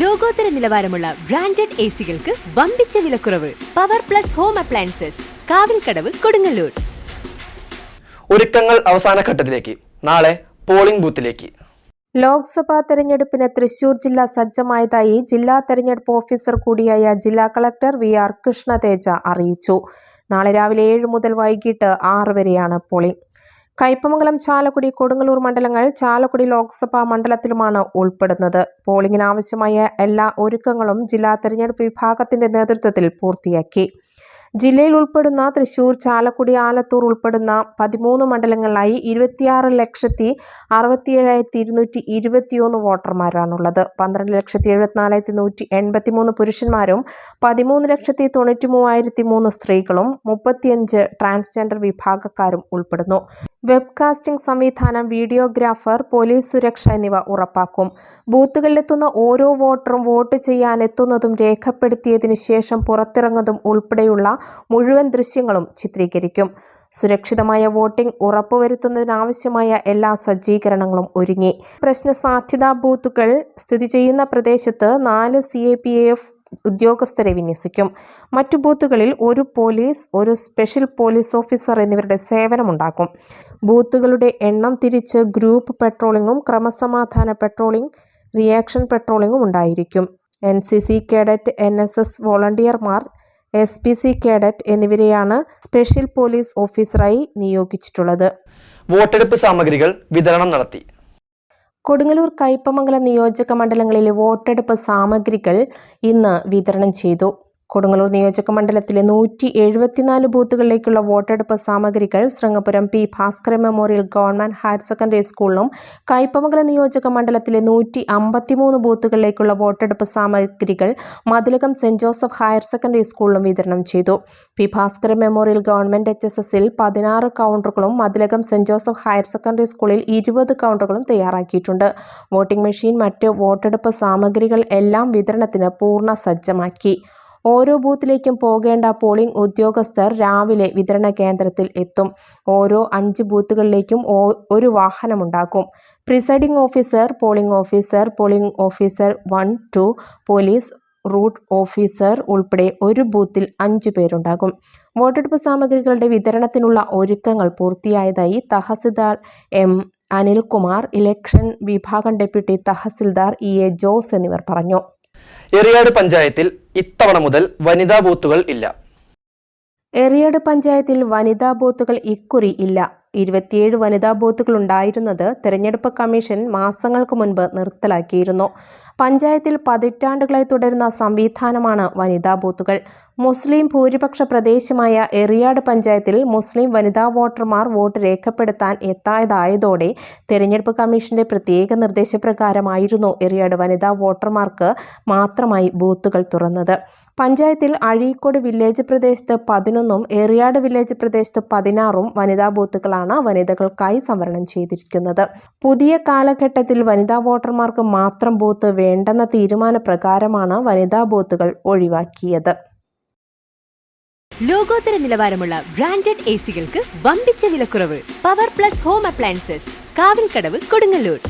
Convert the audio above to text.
ലോകോത്തര നിലവാരമുള്ള branded A സികൾക്ക് വമ്പിച്ച വിലക്കുറവ്. Power plus home appliances Kavilkadavu Kodungallur. ഒരുക്കങ്ങൾ അവസാന ഘട്ടത്തിലേക്ക് നാളെ പോളിംഗ് ബൂത്തിലേക്ക്. ലോക്സഭാ തെരഞ്ഞെടുപ്പിന് തൃശൂർ ജില്ല സജ്ജമായതായി ജില്ലാ തെരഞ്ഞെടുപ്പ് ഓഫീസർ കൂടിയായ ജില്ലാ കളക്ടർ വി ആർ കൃഷ്ണതേജ അറിയിച്ചു. നാളെ രാവിലെ ഏഴ് മുതൽ വൈകിട്ട് ആറ് വരെയാണ് പോളിംഗ്. കയ്പമംഗലം ചാലക്കുടി കൊടുങ്ങല്ലൂർ മണ്ഡലങ്ങൾ ചാലക്കുടി ലോക്സഭാ മണ്ഡലത്തിലുമാണ് ഉൾപ്പെടുന്നത്. പോളിംഗിന് ആവശ്യമായ എല്ലാ ഒരുക്കങ്ങളും ജില്ലാ തെരഞ്ഞെടുപ്പ് വിഭാഗത്തിന്റെ നേതൃത്വത്തിൽ പൂർത്തിയാക്കി. ജില്ലയിൽ ഉൾപ്പെടുന്ന തൃശൂർ ചാലക്കുടി ആലത്തൂർ ഉൾപ്പെടുന്ന പതിമൂന്ന് മണ്ഡലങ്ങളിലായി ഇരുപത്തിയാറ് ലക്ഷത്തി അറുപത്തിയേഴായിരത്തി ഇരുന്നൂറ്റി ഇരുപത്തിയൊന്ന് വോട്ടർമാരാണുള്ളത്. പന്ത്രണ്ട് ലക്ഷത്തി എഴുപത്തിനാലായിരത്തി നൂറ്റി എൺപത്തി മൂന്ന് പുരുഷന്മാരും പതിമൂന്ന് ലക്ഷത്തി തൊണ്ണൂറ്റി മൂവായിരത്തി മൂന്ന് സ്ത്രീകളും മുപ്പത്തിയഞ്ച് ട്രാൻസ്ജെൻഡർ വിഭാഗക്കാരും ഉൾപ്പെടുന്നു. വെബ്കാസ്റ്റിംഗ് സംവിധാനം വീഡിയോഗ്രാഫർ പോലീസ് സുരക്ഷ എന്നിവ ഉറപ്പാക്കും. ബൂത്തുകളിലെത്തുന്ന ഓരോ വോട്ടറും വോട്ട് ചെയ്യാൻ എത്തുന്നതും രേഖപ്പെടുത്തിയതിനു ശേഷം പുറത്തിറങ്ങുന്നതും ഉൾപ്പെടെയുള്ള മുഴുവൻ ദൃശ്യങ്ങളും ചിത്രീകരിക്കും. സുരക്ഷിതമായ വോട്ടിംഗ് ഉറപ്പുവരുത്തുന്നതിനാവശ്യമായ എല്ലാ സജ്ജീകരണങ്ങളും ഒരുങ്ങി. പ്രശ്ന സാധ്യതാ ബൂത്തുകൾ സ്ഥിതി ചെയ്യുന്ന പ്രദേശത്ത് നാല് സി എ പി എഫ് ഉദ്യോഗസ്ഥരെ വിന്യസിക്കും. മറ്റു ബൂത്തുകളിൽ ഒരു പോലീസ് ഒരു സ്പെഷ്യൽ പോലീസ് ഓഫീസർ എന്നിവരുടെ സേവനമുണ്ടാക്കും. ബൂത്തുകളുടെ എണ്ണം തിരിച്ച് ഗ്രൂപ്പ് പെട്രോളിങ്ങും ക്രമസമാധാന പെട്രോളിംഗ് റിയാക്ഷൻ പെട്രോളിങ്ങും ഉണ്ടായിരിക്കും. N C C cadet N S S വോളണ്ടിയർമാർ S P C cadet എന്നിവരെയാണ് സ്പെഷ്യൽ പോലീസ് ഓഫീസറായി നിയോഗിച്ചിട്ടുള്ളത്. വോട്ടെടുപ്പ് സാമഗ്രികൾ വിതരണം നടത്തി. കൊടുങ്ങല്ലൂർ കയ്പമംഗലം നിയോജക മണ്ഡലങ്ങളിലെ വോട്ടെടുപ്പ് സാമഗ്രികൾ ഇന്ന് വിതരണം ചെയ്തു. കൊടുങ്ങല്ലൂർ നിയോജക മണ്ഡലത്തിലെ നൂറ്റി എഴുപത്തിനാല് ബൂത്തുകളിലേക്കുള്ള വോട്ടെടുപ്പ് സാമഗ്രികൾ Sringapuram P Bhaskara memorial government higher secondary സ്കൂളിലും കയ്പമംഗലം നിയോജക മണ്ഡലത്തിലെ നൂറ്റി അമ്പത്തിമൂന്ന് ബൂത്തുകളിലേക്കുള്ള വോട്ടെടുപ്പ് സാമഗ്രികൾ Mathilakam saint Joseph higher secondary സ്കൂളിലും വിതരണം ചെയ്തു. P Bhaskara memorial government H S എസിൽ പതിനാറ് കൗണ്ടറുകളും Mathilakam saint Joseph higher secondary സ്കൂളിൽ ഇരുപത് കൗണ്ടറുകളും തയ്യാറാക്കിയിട്ടുണ്ട്. വോട്ടിംഗ് മെഷീൻ മറ്റ് വോട്ടെടുപ്പ് സാമഗ്രികൾ എല്ലാം വിതരണത്തിന് പൂർണ സജ്ജമാക്കി. ഓരോ ബൂത്തിലേക്കും പോകേണ്ട പോളിംഗ് ഉദ്യോഗസ്ഥർ രാവിലെ വിതരണ കേന്ദ്രത്തിൽ എത്തും. ഓരോ അഞ്ച് ബൂത്തുകളിലേക്കും ഒരു വാഹനമുണ്ടാക്കും. Presiding officer polling officer polling officer one two police route officer ഉൾപ്പെടെ ഒരു ബൂത്തിൽ അഞ്ചു പേരുണ്ടാകും. വോട്ടെടുപ്പ് സാമഗ്രികളുടെ വിതരണത്തിനുള്ള ഒരുക്കങ്ങൾ പൂർത്തിയായതായി തഹസിൽദാർ എം അനിൽകുമാർ ഇലക്ഷൻ വിഭാഗം deputy tahsildar E A Jose എന്നിവർ പറഞ്ഞു. എറിയാട് പഞ്ചായത്തിൽ ഇത്തവണ മുതൽ വനിതാ ബൂത്തുകൾ ഇല്ല. എറിയാട് പഞ്ചായത്തിൽ വനിതാ ബൂത്തുകൾ ഇക്കുറി ഇല്ല. ഇരുപത്തിയേഴ് വനിതാ ബൂത്തുകൾ ഉണ്ടായിരുന്നത് തെരഞ്ഞെടുപ്പ് കമ്മീഷൻ മാസങ്ങൾക്ക് മുൻപ് നിർത്തലാക്കിയിരുന്നു. പഞ്ചായത്തിൽ പതിറ്റാണ്ടുകളായി തുടരുന്ന സംവിധാനമാണ് വനിതാ ബൂത്തുകൾ. മുസ്ലിം ഭൂരിപക്ഷ പ്രദേശമായ എറിയാട് പഞ്ചായത്തിൽ മുസ്ലിം വനിതാ വോട്ടർമാർ വോട്ട് രേഖപ്പെടുത്താൻ എത്തായതായതോടെ തെരഞ്ഞെടുപ്പ് കമ്മീഷന്റെ പ്രത്യേക നിർദ്ദേശപ്രകാരമായിരുന്നു എറിയാട് വനിതാ വോട്ടർമാർക്ക് മാത്രമായി ബൂത്തുകൾ തുറന്നത്. പഞ്ചായത്തിൽ അഴീക്കോട് വില്ലേജ് പ്രദേശത്ത് പതിനൊന്നും എറിയാട് വില്ലേജ് പ്രദേശത്ത് പതിനാറും വനിതാ ബൂത്തുകളാണ് വനിതകൾക്കായി സംവരണം ചെയ്തിരിക്കുന്നത്. പുതിയ കാലഘട്ടത്തിൽ വനിതാ വോട്ടർമാർക്ക് മാത്രം ബൂത്ത് വേണ്ടെന്ന തീരുമാനപ്രകാരമാണ് വനിതാ ബൂത്തുകൾ ഒഴിവാക്കിയത്. ലോകോത്തര നിലവാരമുള്ള ബ്രാൻഡഡ് എ സികൾക്ക് വമ്പിച്ച വിലക്കുറവ്. Power plus home appliances Kavilkadavu Kodungallur.